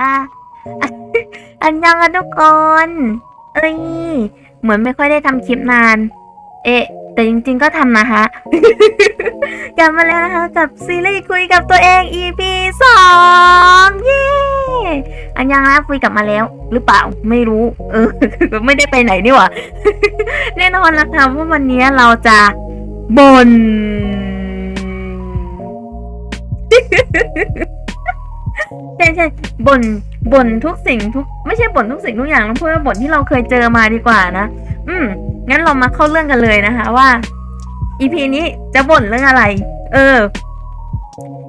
อะอันยังอะทุกคน เอ้ย เหมือนไม่ค่อยได้ทำคลิปนาน เอ๊ะ แต่จริงๆก็ทำนะคะกลับมาแล้วนะคะกับซีรีส์คุยกับตัวเอง EP สองเย้อันยังนะคุยกลับมาแล้ว หรือเปล่าไม่รู้ เออไม่ได้ไปไหนนี่หว่าแน่นอนนะคะว่าวันนี้เราจะบน ใช่ใช่บ่นบ่นทุกสิ่งทุก ไม่ใช่บ่นทุกสิ่งทุกอย่างต้องพูดว่าบ่นที่เราเคยเจอมาดีกว่านะ อืม งั้นเรามาเข้าเรื่องกันเลยนะคะ ว่าอีพีนี้จะบ่นเรื่องอะไร เออ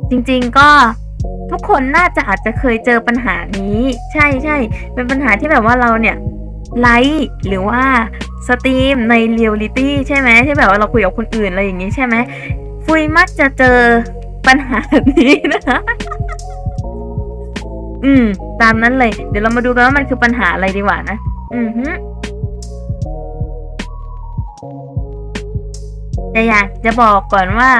จริง ๆก็ทุกคนน่าจะอาจจะเคยเจอปัญหานี้ ใช่ใช่เป็นปัญหาที่แบบว่าเราเนี่ยไลฟ์หรือว่าสตรีมในเรียลลิตี้ใช่ไหมที่แบบว่าเราคุยกับคนอื่นอะไรอย่างนี้ใช่ไหมฟุยมักจะเจอปัญหานี้นะคะ อืม ตามนั้นเลย เดี๋ยวเรามาดูกันว่ามันคือปัญหาอะไรดีกว่านะ อือฮึแต่อยากจะบอกก่อนว่า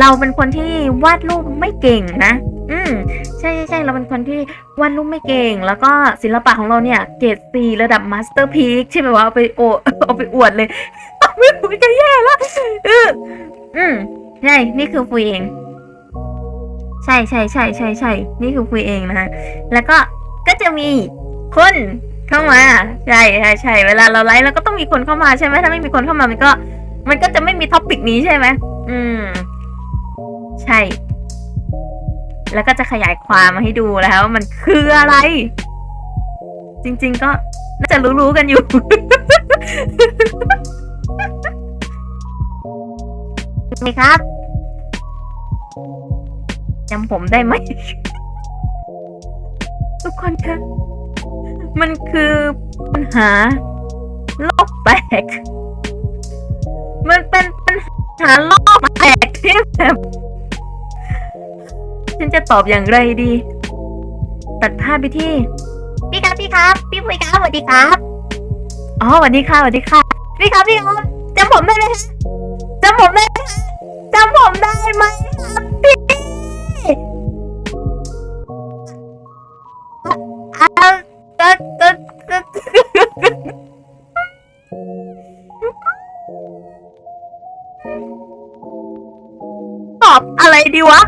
เราเป็นคนที่วาดรูปไม่เก่งนะ อืม ใช่ใช่ใช่เราเป็นคนที่วาดรูปไม่เก่ง แล้วก็ศิลปะของเราเนี่ยเกรดซีระดับมาสเตอร์พีคที่แบบว่าเอาไปโอเอาไปอวดเลยไม่พูดจะแย่แล้วเอออืมใช่ นี่คือฟุยเอง ใช่ใช่ใช่ใช่ใช่นี่คือคุยเองนะฮะแล้วก็ก็จะมีคนเข้ามาใช่ใช่ใช่เวลาเราไลฟ์แล้วก็ต้องมีคนเข้ามาใช่ไหมถ้าไม่มีคนเข้ามามันก็ มันก็จะไม่มีท็อปิกนี้ใช่ไหมอืม ใช่ แล้วก็จะขยายความมาให้ดูแล้วว่ามันคืออะไร จริง ๆ ก็น่าจะรู้ๆกันอยู่นี่ครับ จำผมได้ไหม ทุกคนคะ มันคือปัญหาโลกแตก มันเป็นปัญหาโลกแตกที่แบบฉันจะตอบอย่างไรดี ตัดภาพไปที่ พี่ครับพี่ครับ พี่ปุ้ยครับสวัสดีครับอ๋อสวัสดีค่ะสวัสดีค่ะ พี่ครับพี่ครับจำผมได้ไหมคะจำผมได้ไหมคะจำผมได้ไหม ดีวะ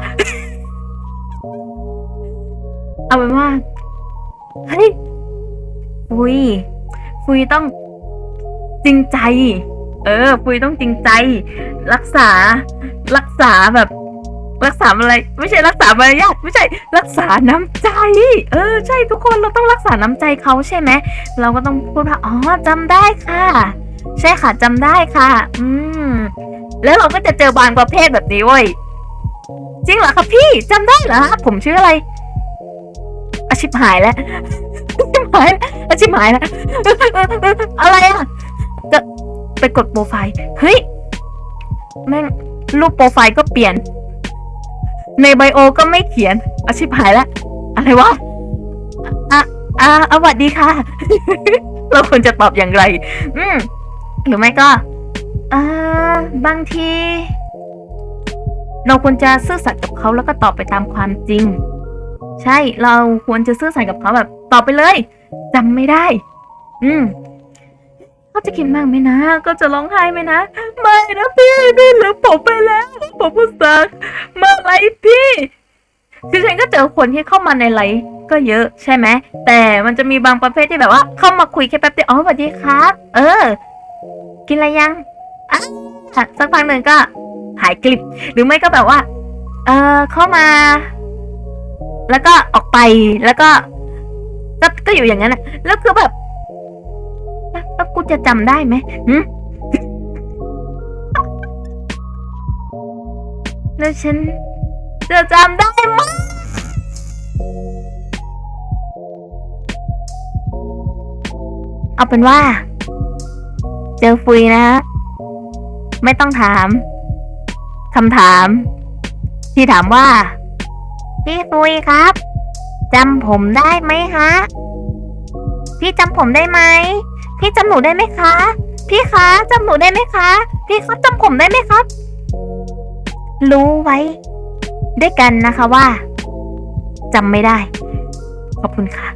เอาเป็นว่า เฮ้ยฟุยฟุยต้องจริงใจ เออฟุยต้องจริงใจ รักษา รักษาแบบ รักษาอะไร ไม่ใช่รักษามารยาทไม่ใช่รักษาน้ำใจ เออ ใช่ทุกคนเราต้องรักษาน้ำใจเขาใช่ไหมเราก็ต้องพูดว่าอ๋อจำได้ค่ะ ใช่ค่ะจำได้ค่ะ อืมแล้วเราก็จะเจอบางประเภทแบบนี้เว้ย จริงเหรอครับพี่จำได้เหรอครับผมชื่ออะไร อาชิบหายแล้วอาชิบหายอาชิบหายแล้วอะไรอะจะไปกดโปรไฟล์เฮ้ยแม่งรูปโปรไฟล์ก็เปลี่ยน ในไบโอก็ไม่เขียน อาชิบหายแล้วอะไรวะอะอะอะสวัสดีค่ะ เราควรจะตอบอย่างไร อืมหรือไม่ก็อ่าบางที เราควรจะซื่อสัตย์กับเขาแล้วก็ตอบไปตามความจริง ใช่เราควรจะซื่อสัตย์กับเขาแบบตอบไปเลยจำไม่ได้ อืมเขาจะคิดมากไหมนะ ก็จะร้องไห้ไหมนะไม่นะพี่พี่ลืมผมไปแล้ว ผมพูดสักมาไลฟ์พี่คือฉันก็เจอคนที่เข้ามาในไลฟ์ก็เยอะใช่ไหมแต่มันจะมีบางประเภทที่แบบว่า เข้ามาคุยแค่แป๊บเดียวอ๋อสวัสดีครับ เออ กินอะไรยังอะสักพักหนึ่งก็ หายคลิปหรือไม่ก็แบบว่า เออเข้ามา แล้วก็ออกไปแล้วก็ก็ก็อยู่อย่างนั้นอะแล้วคือแบบแล้วกูจะจำได้ไหมหึแล้วฉันจะจำได้ไหมเอาเป็นว่า เจอฟุยนะฮะ ไม่ต้องถาม คำถาม ที่ถามว่า พี่ฟุยครับจำผมได้ไหมคะพี่จำผมได้ไหมพี่จำหนูได้ไหมคะ พี่คะจำหนูได้ไหมคะ พี่เขาจำผมได้ไหมครับ รู้ไว้ ด้วยกันนะคะว่าจำไม่ได้ ขอบคุณค่ะ